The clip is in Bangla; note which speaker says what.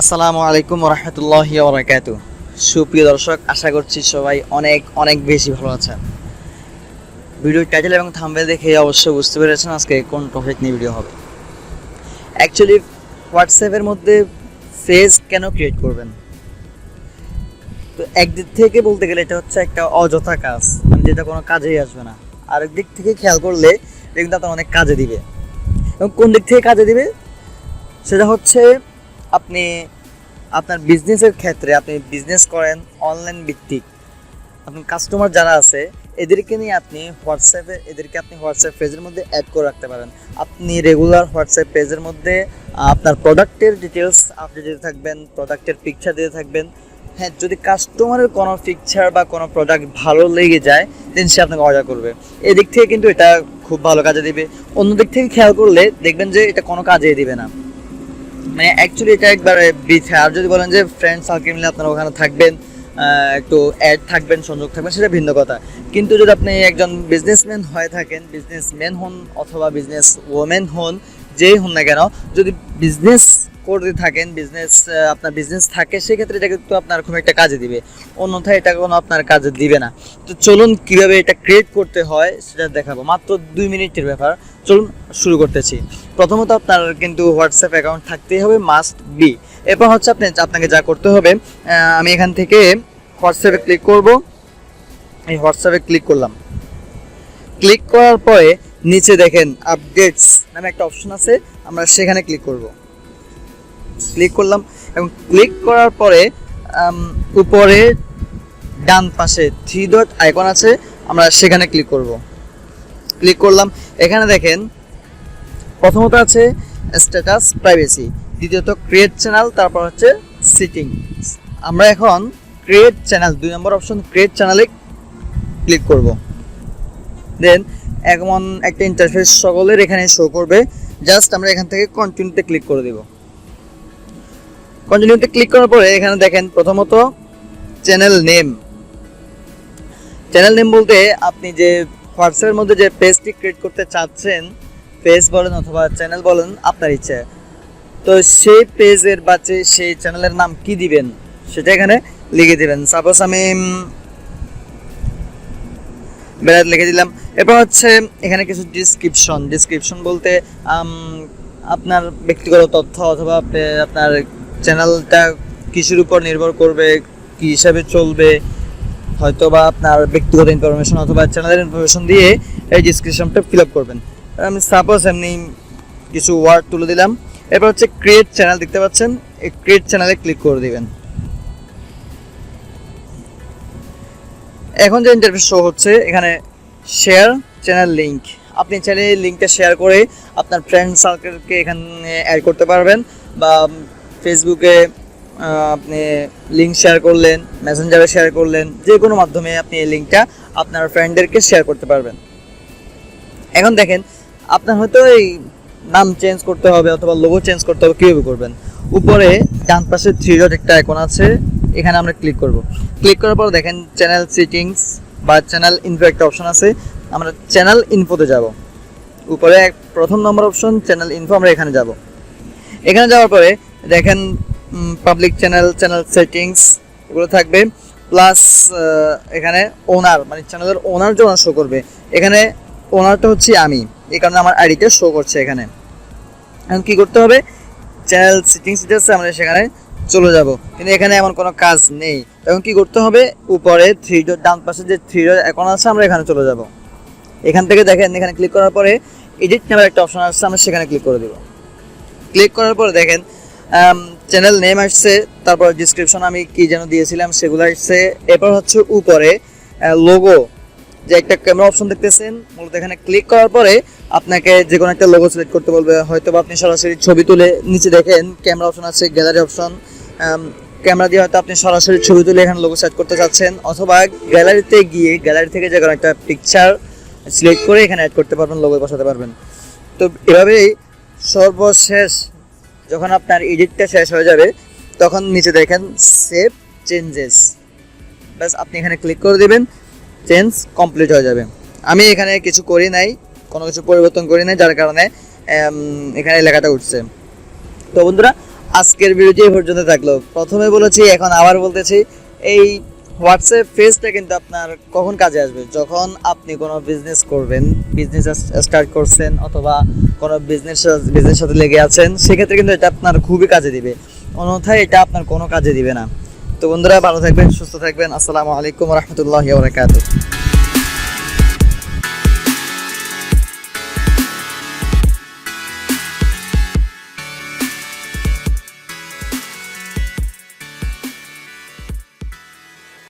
Speaker 1: আসসালামু আলাইকুম রহমতুল্লাহি বরকাত সুপ্রিয় দর্শক, আশা করছি সবাই অনেক অনেক বেশি ভালো আছেন। ভিডিওর টাইটেল এবং থাম্বেল দেখে অবশ্যই বুঝতে পেরেছেন আজকে কোন টপিক নিয়ে ভিডিও হবে। অ্যাকচুয়ালি হোয়াটসঅ্যাপের মধ্যে ফেজ কেন ক্রিয়েট করবেন? তো একদিক থেকে বলতে গেলে এটা হচ্ছে একটা অযথা কাজ মানে যেটা কোনো কাজেই আসবে না। আরেক দিক থেকে খেয়াল করলে এটা কিন্তু আপনার অনেক কাজে দিবে। এবং কোন দিক থেকে কাজে দিবে? সেটা হচ্ছে আপনি আপনার বিজনেসের ক্ষেত্রে আপনি বিজনেস করেন অনলাইন ভিত্তিক। আপনার কাস্টমার যারা আছে, এদেরকে নিয়ে আপনি হোয়াটসঅ্যাপে এদেরকে আপনি হোয়াটসঅ্যাপ পেজের মধ্যে অ্যাড করে রাখতে পারেন। আপনি রেগুলার হোয়াটসঅ্যাপ পেজের মধ্যে আপনার প্রোডাক্টের ডিটেলস আপনি দিতে থাকবেন প্রোডাক্টের পিকচার দিতে থাকবেন। হ্যাঁ যদি কাস্টমারের কোনো পিকচার বা কোনো প্রোডাক্ট ভালো লেগে যায় দেন সে আপনাকে অর্ডার করবে। এদিক থেকে কিন্তু এটা খুব ভালো কাজে দিবে। অন্য দিক থেকে খেয়াল করলে দেখবেন যে এটা কোনো কাজে দিবে না। মানে অ্যাকচুয়ালি এটা একবারে বৃথা আর যদি বলেন যে ফ্রেন্ড সার্কেল মিলে আপনারা ওখানে থাকবেন একটু অ্যাড থাকবেন, সংযোগ থাকবেন, সেটা ভিন্ন কথা। কিন্তু যদি আপনি একজন বিজনেসম্যান হয়ে থাকেন বিজনেসম্যান হন অথবা বিজনেস ওমেন হন, যেই হন না কেন, যদি বিজনেস করতে থাকেন বিজনেস আপনার বিজনেস থাকে, সেক্ষেত্রে এটা কিন্তু আপনার খুব একটা কাজে দিবে। অন্যথায় এটা কোনো আপনার কাজে দিবে না। তো চলুন কীভাবে এটা ক্রিয়েট করতে হয়, সেটা দেখাবো। মাত্র দুই মিনিটের ব্যাপার। চলুন শুরু করতেছি। প্রথমত আপনার কিন্তু হোয়াটসঅ্যাপ অ্যাকাউন্ট থাকতেই হবে মাস্ট বি এরপর হচ্ছে আপনি আপনাকে যা করতে হবে আমি এখান থেকে হোয়াটসঅ্যাপে ক্লিক করব। এই হোয়াটসঅ্যাপে ক্লিক করলাম। ক্লিক করার পরে নিচে দেখেন আপডেটস নামে একটা অপশন আছে, আমরা সেখানে ক্লিক করব। ক্লিক করলাম এবং ক্লিক করার পরে উপরে ডান পাশে থ্রি ডট আইকন আছে, আমরা সেখানে ক্লিক করব। ক্লিক করলাম। এখানে দেখেন, প্রথমত আছে স্ট্যাটাস প্রাইভেসি দ্বিতীয়ত ক্রিয়েট চ্যানেল তারপর হচ্ছে সিটিং আমরা এখন ক্রিয়েট চ্যানেল দুই নম্বর অপশন ক্রিয়েট চ্যানেলে ক্লিক করব। দেন এমন একটা ইন্টারফেস সকলের এখানে শো করবে। জাস্ট আমরা এখান থেকে কন্টিনিউতে ক্লিক করে দেব। কন্টিনিউতে ক্লিক করার পরে এখানে দেখেন, প্রথমত চ্যানেল নেম চ্যানেল নেম বলতে আপনি যে হোয়াটসঅ্যাপের মধ্যে যে পেজটি ক্রিয়েট করতে চাচ্ছেন, পেজ বলেন অথবা চ্যানেল বলেন, আপনার ইচ্ছে। তো সেই পেজের বা সেই চ্যানেলের নাম কি দিবেন, সেটা এখানে লিখে দিবেন। সাপোজ আমি বেড়াত লিখে দিলাম। এরপর হচ্ছে এখানে কিছু ডিসক্রিপশন ডিসক্রিপশন বলতে আপনার ব্যক্তিগত তথ্য অথবা আপনার চ্যানেলটা কিসের উপর নির্ভর করবে, কি হিসাবে চলবে হয়তো বা আপনার ব্যক্তিগত ইনফরমেশন অথবা চ্যানেলের ইনফরমেশন দিয়ে এই ডিসক্রিপশনটা ফিল আপ করবেন। আমি সাপোজ এমনি কিছু ওয়ার্ড তুলে দিলাম। এরপর হচ্ছে ক্রিয়েট চ্যানেল দেখতে পাচ্ছেন। এই ক্রিয়েট চ্যানেলে ক্লিক করে দিবেন। এখন যে ইন্টারফেস শো হচ্ছে, এখানে শেয়ার চ্যানেল লিংক আপনি চাইলে লিঙ্কটা শেয়ার করে আপনার ফ্রেন্ড সার্কেলকে এখানে অ্যাড করতে পারবেন বা ফেসবুকে আপনি লিঙ্ক শেয়ার করলেন মেসেঞ্জারে শেয়ার করলেন, যে কোনো মাধ্যমে আপনি এই লিঙ্কটা আপনার ফ্রেন্ডদেরকে শেয়ার করতে পারবেন। এখন দেখেন, আপনার হয়তো এই নাম চেঞ্জ করতে হবে অথবা লোগো চেঞ্জ করতে হবে, কীভাবে করবেন? উপরে ডান পাশে থ্রি ডট একটা আইকন আছে, এখানে আমরা ক্লিক করব। ক্লিক করার পর দেখেন চ্যানেল সেটিংস বা চ্যানেল ইনফো একটা অপশন আছে, আমরা চ্যানেল ইনফোতে যাব। উপরে এক প্রথম নম্বর অপশন চ্যানেল ইনফো আমরা এখানে যাব। এখানে যাওয়ার পরে দেখেন পাবলিক চ্যানেল চ্যানেল সেটিংস এগুলো থাকবে। প্লাস এখানে ওনার মানে চ্যানেলের ওনার যে ওনার শো করবে। এখানে ওনারটা হচ্ছে আমি। এই কারণে আমার আইডিটা শো করছে এখানে। এখন কি করতে হবে? চ্যানেল সেটিংস আছে আমরা সেখানে চলে যাব। কিন্তু এখানে এমন কোনো কাজ নেই। তখন কি করতে হবে? উপরে থ্রি ডট ডান পাশে যে থ্রি ডট এখন আছে, আমরা এখানে চলে যাব। এখান থেকে দেখেন, এখানে ক্লিক করার পরে এডিট নামের একটা অপশন আসছে, আমরা সেখানে ক্লিক করে দেব। ক্লিক করার পরে দেখেন চ্যানেল নেম আসছে, তারপর ডিসক্রিপশন আমি কি যেন দিয়েছিলাম, সেগুলো আসছে। এরপর হচ্ছে উপরে লোগো যে একটা ক্যামেরা অপশন দেখতেছেন, মূলত এখানে ক্লিক করার পরে আপনাকে যে কোনো একটা লোগো সিলেক্ট করতে বলবে। হয়তো আপনি সরাসরি ছবি তুলে নিচে দেখেন ক্যামেরা অপশন আছে গ্যালারি অপশন ক্যামেরা দিয়ে হয়তো আপনি সরাসরি ছবি তুলে এখানে লোগো সেট করতে চাচ্ছেন, অথবা গ্যালারিতে গিয়ে গ্যালারি থেকে যে কোনো একটা পিকচার সিলেক্ট করে এখানে অ্যাড করতে পারবেন লোগো বসাতে পারবেন। তো এভাবেই সর্বশেষ যখন আপনার এডিটটা শেষ হয়ে যাবে, তখন নিচে দেখেন সেভ চেঞ্জেস ব্যাস, আপনি এখানে ক্লিক করে দেবেন চেঞ্জ কমপ্লিট হয়ে যাবে। আমি এখানে কিছু করি নাই, কোনো কিছু পরিবর্তন করি নাই, যার কারণে এখানে লেখাটা উঠছে। তো বন্ধুরা, আজকের ভিডিওটি এই পর্যন্ত থাকল। প্রথমে বলেছি, এখন আবার বলতেছি, এই হোয়াটসঅ্যাপ পেজটা কিন্তু আপনার কখন কাজে আসবে? যখন আপনি কোনো বিজনেস করবেন বিজনেস স্টার্ট করছেন অথবা কোনো বিজনেস বিজনেস সাথে লেগে আছেন, সেক্ষেত্রে কিন্তু এটা আপনার খুবই কাজে দিবে। অন্যথায় এটা আপনার কোনো কাজে দিবে না। তো বন্ধুরা, ভালো থাকবেন, সুস্থ থাকবেন। আসসালামু আলাইকুম রহমতুল্লাহ বরকাত